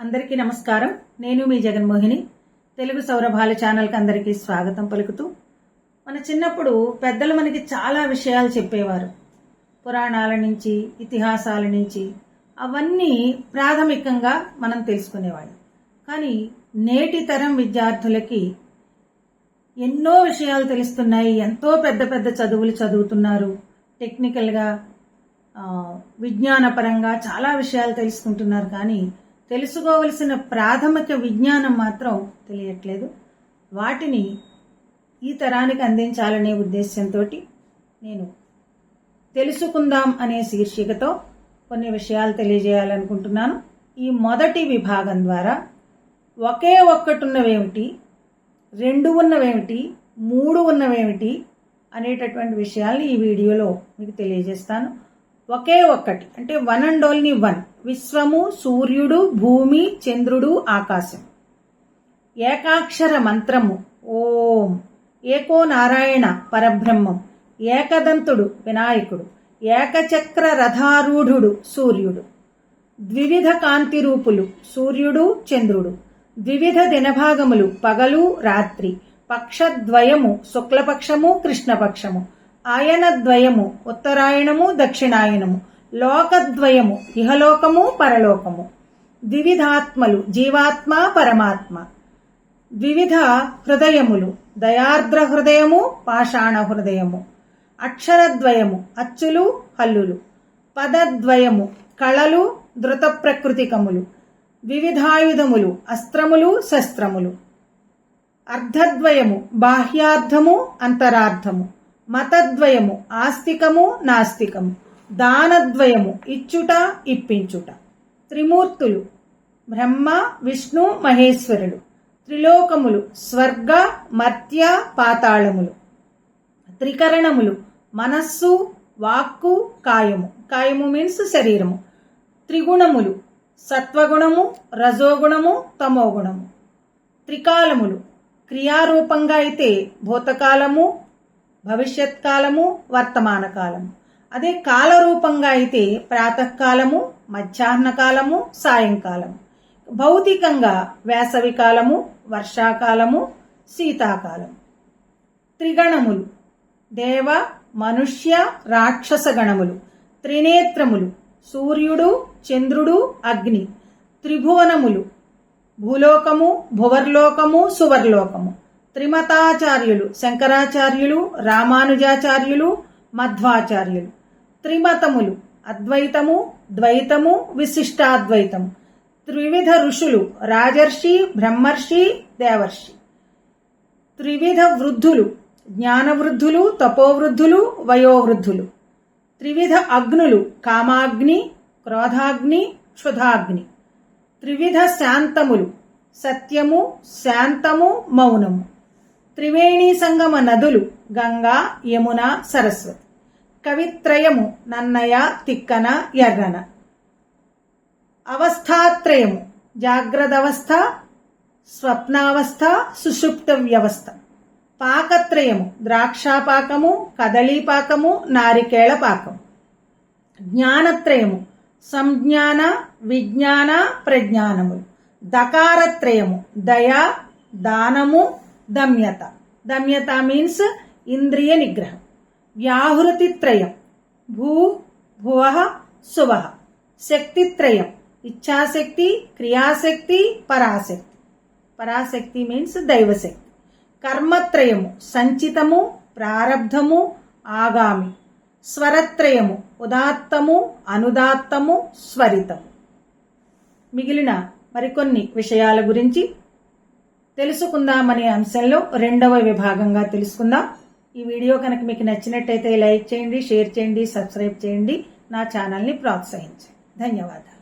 అందరికీ నమస్కారం. నేను మీ జగన్మోహిని. తెలుగు సౌరభాల ఛానల్కి అందరికీ స్వాగతం పలుకుతూ మన చిన్నప్పుడు పెద్దలు మనకి చాలా విషయాలు చెప్పేవారు. పురాణాల నుంచి ఇతిహాసాల నుంచి అవన్నీ ప్రాథమికంగా మనం తెలుసుకునేవాళ్ళం. కానీ నేటి తరం విద్యార్థులకి ఎన్నో విషయాలు తెలుస్తున్నాయి ఎంతో పెద్ద పెద్ద చదువులు చదువుతున్నారు. టెక్నికల్గా విజ్ఞానపరంగా చాలా విషయాలు తెలుసుకుంటున్నారు. కానీ తెలుసుకోవలసిన ప్రాథమిక విజ్ఞానం మాత్రం తెలియట్లేదు. వాటిని ఈ తరానికి అందించాలనే ఉద్దేశంతో నేను తెలుసుకుందాం అనే శీర్షికతో కొన్ని విషయాలు తెలియజేయాలనుకుంటున్నాను. ఈ మొదటి విభాగం ద్వారా ఒకే ఒక్కటున్నవేమిటి రెండు ఉన్నవేమిటి మూడు ఉన్నవేమిటి అనేటటువంటి విషయాల్ని ఈ వీడియోలో మీకు తెలియజేస్తాను. ఒకే ఒక్కటి అంటే వన్ అండ్ ఓన్లీ వన్. విశ్వము సూర్యుడు భూమి చంద్రుడు ఆకాశం. ఏకాక్షర మంత్రము ఓం. ఏకో నారాయణ పరబ్రహ్మం. ఏకదంతుడు వినాయకుడు. ఏకచక్ర రథారూఢుడు సూర్యుడు. ద్వివిధ కాంతి రూపులు సూర్యుడు చంద్రుడు. ద్వివిధ దినభాగములు పగలు రాత్రి. పక్షద్వయము శుక్లపక్షము కృష్ణపక్షము. ఆయనద్వయము ఉత్తరాయణము దక్షిణాయనము. లోకద్వయము ఇహలోకము పరలోకము. ద్వివిధాత్మలు జీవాత్మ పరమాత్మ. ద్వివిధ హృదయములు దయార్ద్ర హృదయము పాషాణ హృదయము. అక్షరద్వయము అచ్చులు హల్లులు. పదద్వయము కళలు ధృత ప్రకృతికములు. వివిధాయుధములు అస్త్రములు శస్త్రములు. అర్ధద్వయము బాహ్యార్థము అంతరార్థము. మతద్వయము ఆస్తికము నాస్తికము. దానద్వయము ఇచ్చుట ఇప్పించుట. త్రిమూర్తులు బ్రహ్మ విష్ణు మహేశ్వరుడు త్రిలోకములు స్వర్గ మర్త్య పాతాళములు. త్రికరణములు మనస్సు వాక్కు కాయము. కాయము మీన్స్ శరీరము. త్రిగుణములు సత్వగుణము రజోగుణము తమోగుణము. త్రికాలములు క్రియారూపంగా అయితే భూతకాలము భవిష్యత్ కాలము వర్తమాన కాలము అదే కాలరూపంగా అయితే ప్రాతకాలము మధ్యాహ్న కాలము సాయంకాలము. భౌతికంగా వేసవి కాలము వర్షాకాలము శీతాకాలం త్రిగణములు. దేవ మనుష్య రాక్షస గణములు. త్రినేత్రములు. సూర్యుడు చంద్రుడు అగ్ని. త్రిభువనములు. భూలోకము భువర్లోకము సువర్లోకము. త్రిమతాచార్యులు. శంకరాచార్యులు రామానుజాచార్యులు మధ్వాచార్యులు. త్రిమతములు. అద్వైతము ద్వైతము విశిష్టాద్వైతము. త్రివిధ ఋషులు. రాజర్షి బ్రహ్మర్షి దేవర్షి. త్రివిధ వృద్ధులు. జ్ఞానవృద్ధులు తపోవృద్ధులు వయోవృద్ధులు. త్రివిధ అగ్నులు. కామాగ్ని క్రోధాగ్ని క్షుధాగ్ని. త్రివిధ శాంతములు. సత్యము శాంతము మౌనము. త్రివేణీ సంగమ నదులు. గంగా యమున సరస్వతి. కవిత్రయము నన్నయ తిక్కన ఎర్రన అవస్థాత్రయము జాగ్రదవస్థ స్వప్నావస్థ సుషుప్త వ్యవస్థ పాకత్రయము ద్రాక్షాపాకము కదళీపాకము నారికేళ పాకము జ్ఞానత్రయము సంజ్ఞాన విజ్ఞాన ప్రజ్ఞానములు. దకారత్రయము దయ దానము దమ్యత. దమ్యత మీన్స్ ఇంద్రియ నిగ్రహం. వ్యాహృతిత్రయం. భూ భువ శువ శక్తిత్రయం. ఇచ్ఛాశక్తి క్రియాశక్తి పరాశక్తి. పరాశక్తి మీన్స్ దైవశక్తి. కర్మత్రయము సంచితము ప్రారబ్ధము ఆగామి. స్వరత్రయము ఉదాత్తము అనుదాత్తము స్వరితము. మిగిలిన మరికొన్ని విషయాల గురించి తెలుసుకుందామనే అంశంలో రెండవ విభాగంగా తెలుసుకుందాం. ఈ వీడియో కనుక మీకు నచ్చినట్టయితే లైక్ చేయండి షేర్ చేయండి సబ్స్క్రైబ్ చేయండి. నా ఛానల్ని ప్రోత్సహించండి. ధన్యవాదాలు.